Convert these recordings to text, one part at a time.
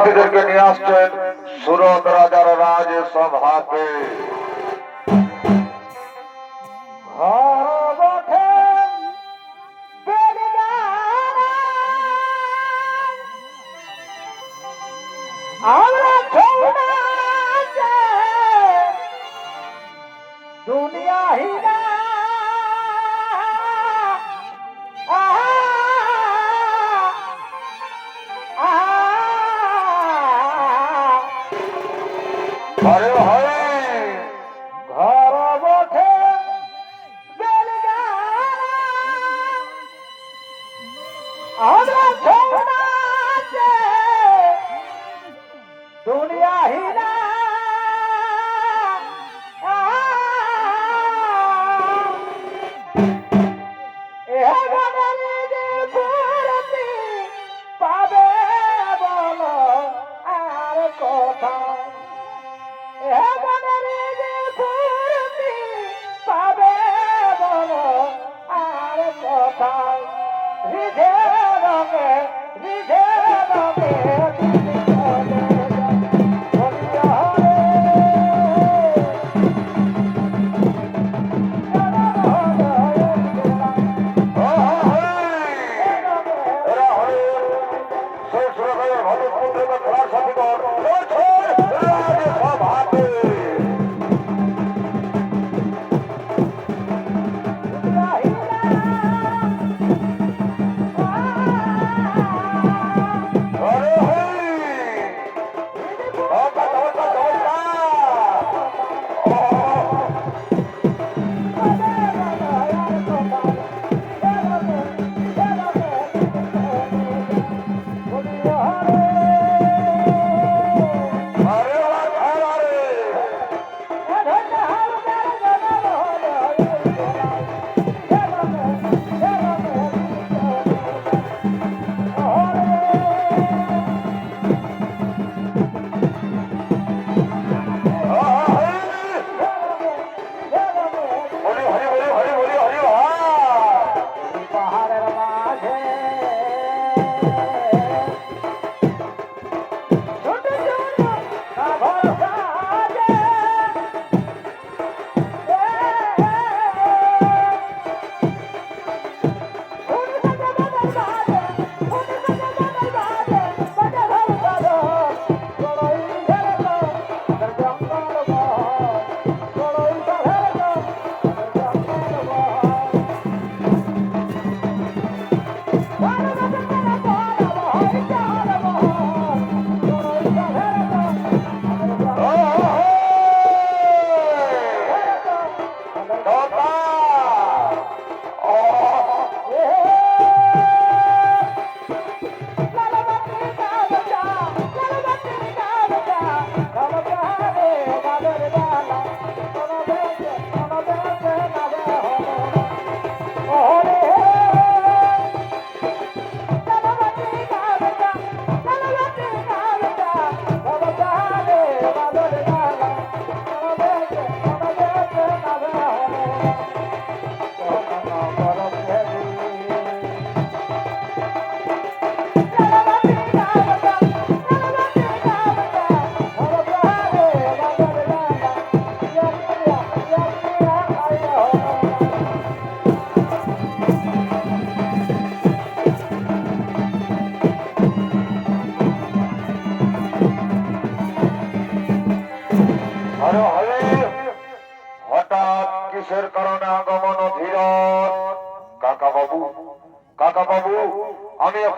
সাথীদেরকে নিয়ে আসছেন সুরত রাজার রাজ সভাতে আমরা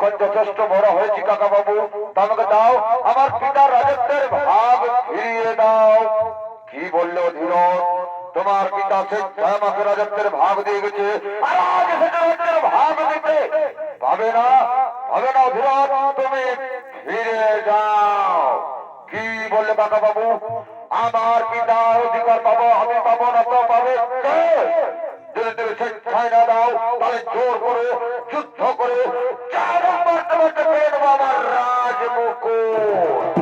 এখন যথেষ্ট বড় হয়েছি কাকা বাবু আমাকে দাও, আমার পিতার রাজত্বের ভাগ ফিরিয়ে দাও। কি বলল ধীরন তোমার পিতা আমাকে রাজত্বের ভাগ দিয়ে গেছে ভাগ দিতে। পাবে না পাবে না ধীরন তুমি ফিরে যাও। কি বললে কাকা বাবু আমার পিতা অধিকার পাবো, আমি পাবো না তো পাবে? যদি তুমি স্বেচ্ছায় না দাও তাহলে জোর করো যুদ্ধ করো চার মারতে পেয়ে নেব আমার রাজমুকুট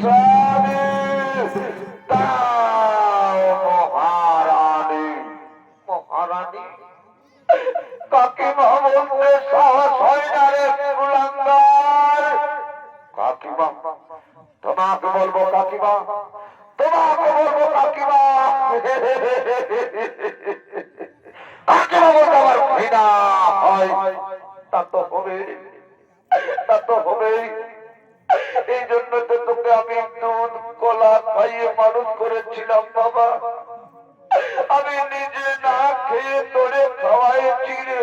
Try. আমি নিজে না খেয়ে তোরে খাওয়াইছি রে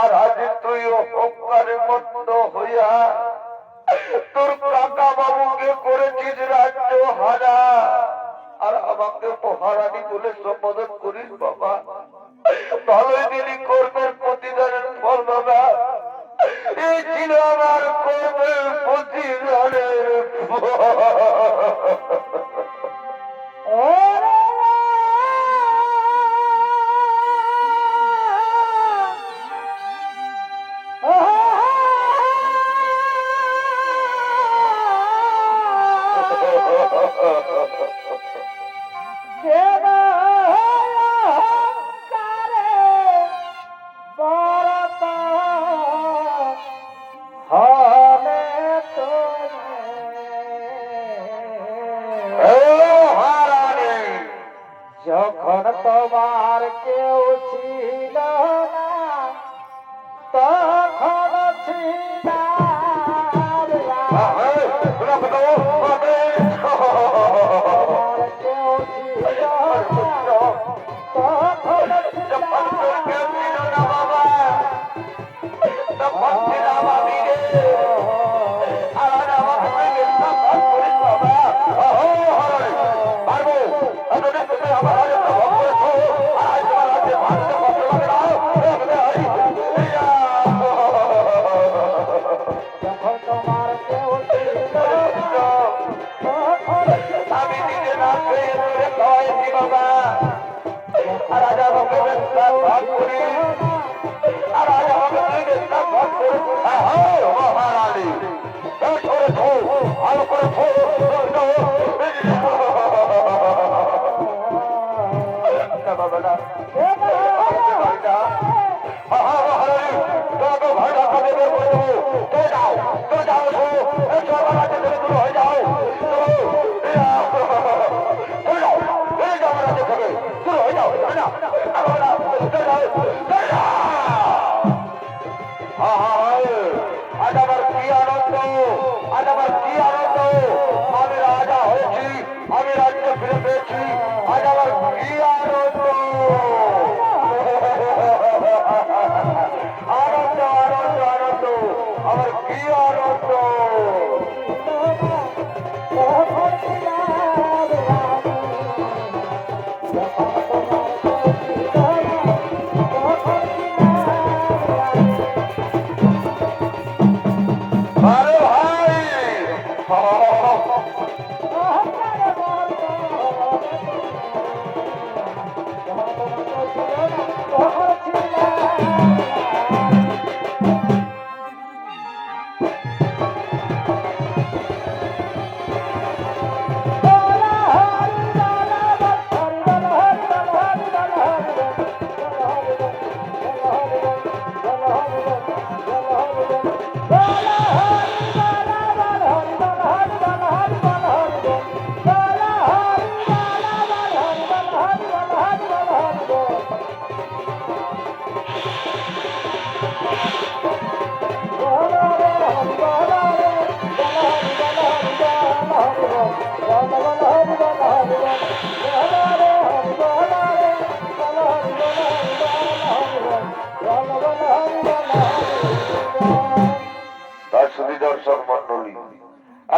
আর আজ তুই অহংকারে মন্দ হইয়া তোর কাকা বাবুকে করেছিস রাজ্য হারা। আর আমাকে মহারানী বলে সম্বোধন করিস বাবা। ভালোই দিলি কর্মের প্রতিদানের ফল বাবা। এই ছিল আমার কর্মের প্রতিদানের ফল। Ha ha ha!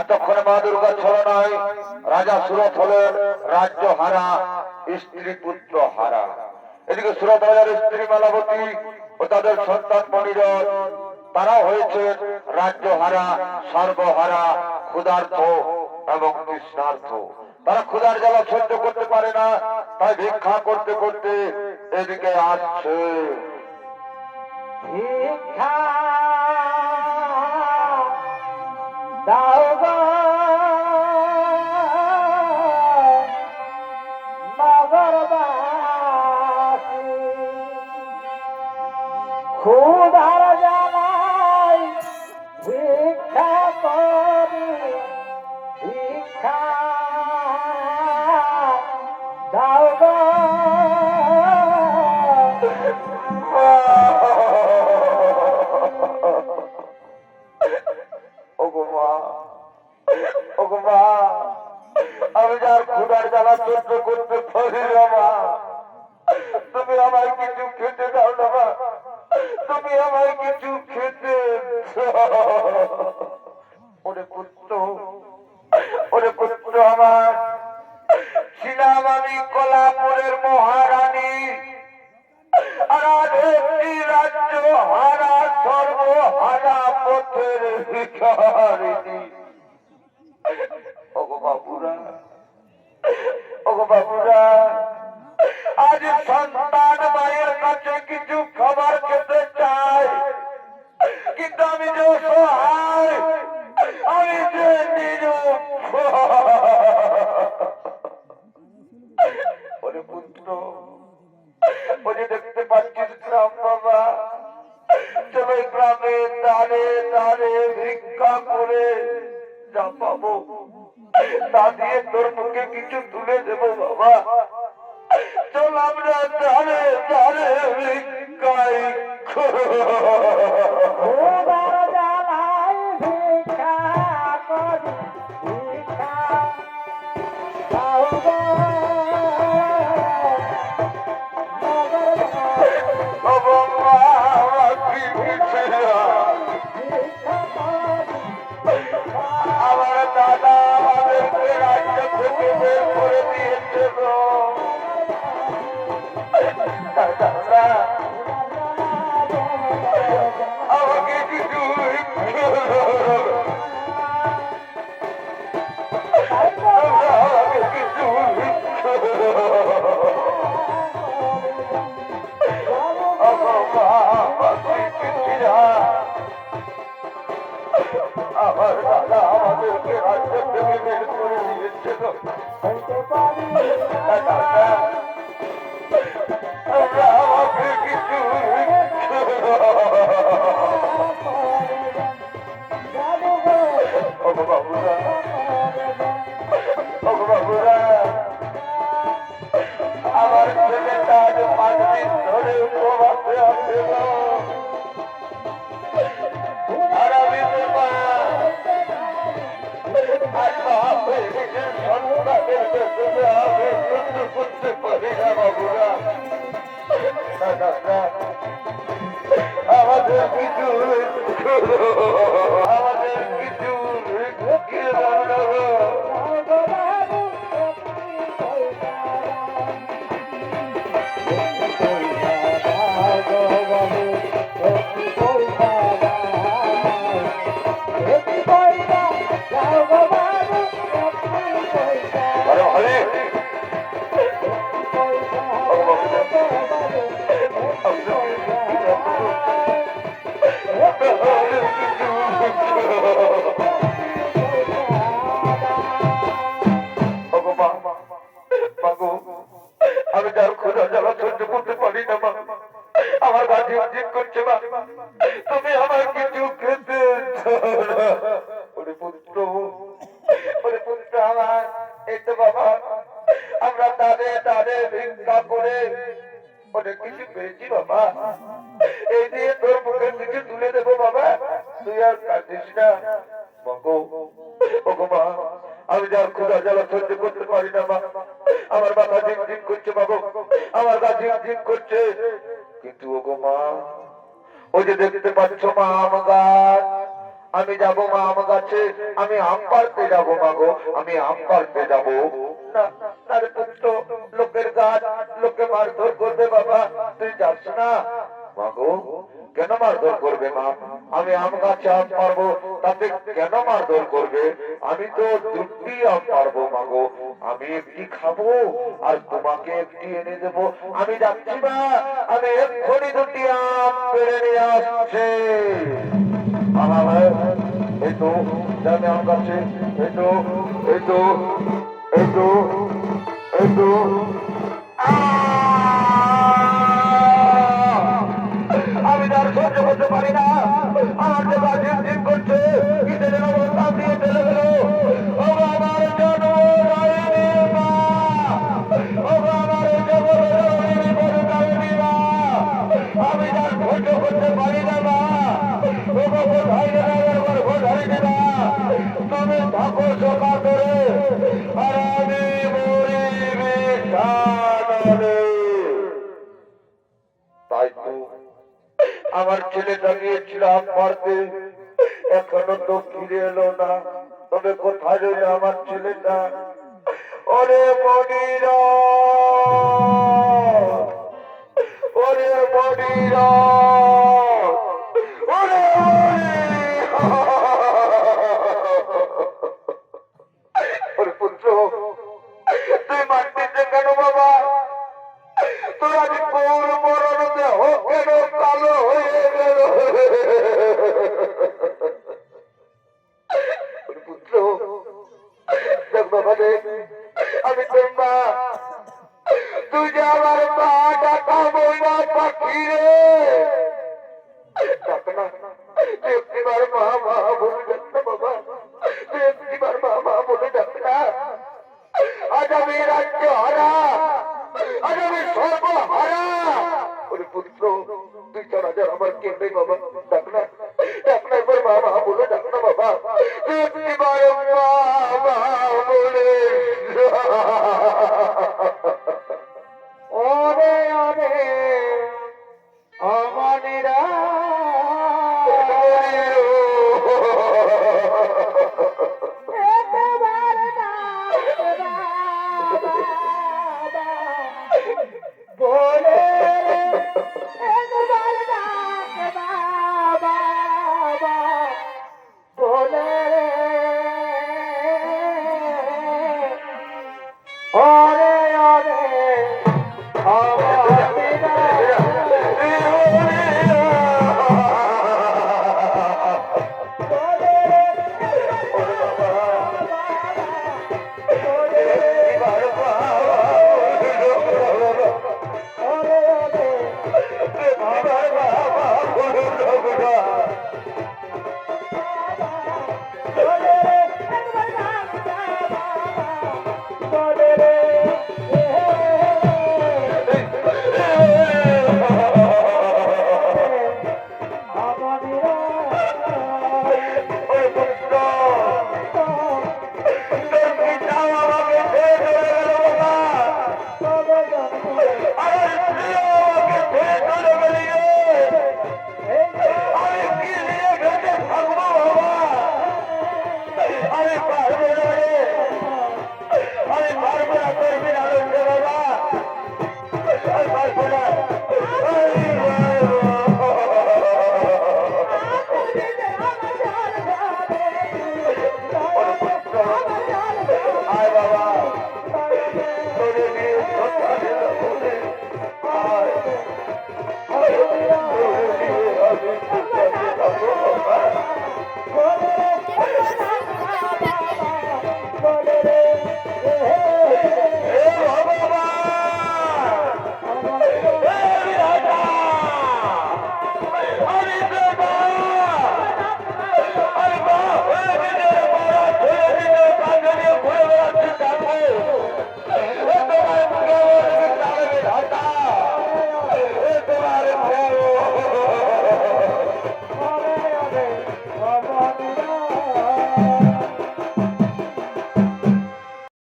এতক্ষণে মা দুর্গা ছলনায় রাজা সুরত হলেন রাজ্য হারা, স্ত্রী পুত্র হারা। এদিকে সুরত রাজার স্ত্রী মালাবতী ও তাদের সন্তান মনিরত তারা হয়েছে রাজ্য হারা, সর্বহারা ক্ষুধার্থ এবং তৃষ্ণার্থ তারা ক্ষুধার জ্বালা সহ্য করতে পারে না, তাই ভিক্ষা করতে করতে এদিকে আসছে। ভিক্ষা দাও ক্ষুধার জানাই না মা তুমি আমায় কিছু খেতে দাও না মা। তুমি আমায় কিছু খেতে ওরে পুত্র ওরে পুত্র আমার। ছিলাম আমি কলাপুরের মহারানী। আর একটি রাজ্য হারা পথের ওগো আজ সন্তান মায়ের কাছে কিছু খাবার খেতে চায়। কিন্তু আমি যে অসহায়, আমি যে ওরে দেখতে পাচ্ছিস গ্রাম বাবা, চলো গ্রামে দাঁড়ে দাঁড়ে ভিক্ষা করে যা পাবো। তা দিয়ে তোর মুখে কিছু তুলে দেব বাবা। চল আমরা দাঁড়ে দাঁড়ে ভিক্ষাই ও জানাই দাদা আমাকে আমাদের কিছু আমরা কিছু কিছু আমি যার ক্ষুদা জ্বালা সহ্য করতে পারি না মা। আমার মাথা ঝিম ঝিম করছে বাবু। আমার গা ঝিম ঝিম করছে। কিন্তু ওগো মা, ওই যে দেখতে পাচ্ছ মা আম গাছ। আমি যাব মা আম গাছে। আমি আম পাড়তে যাব মা গো। আমি আম পাড়তে যাব। না। না রে পুত্র লোকের গাছ লোকে মারধর করবে বাবা। তুই যাস না। কেন মারধর করবে মা? আমি আম আম পারব তাতে কেন মারধর করবে? আমি তো দুটি আম পারব মা গো। আমি একটি খাব, আর তোমাকে একটি এনে দেবো। আমি যাচ্ছি মা, আমি এক্ষুনি দুটি আম পেরে নিয়ে আসছে। আমার এই তো আম গাছে এই তো এই তো এই তো আহ! আমি তার সহ্য করতে পারি না আমার যে মারতে। এখনও তো ফিরে এলো না। তবে কোথায় রইল আমার ছেলেটা? ওরে মনির। ওরে মনির। পুত্র, তুই মারতেছে কেন বাবা? Oh.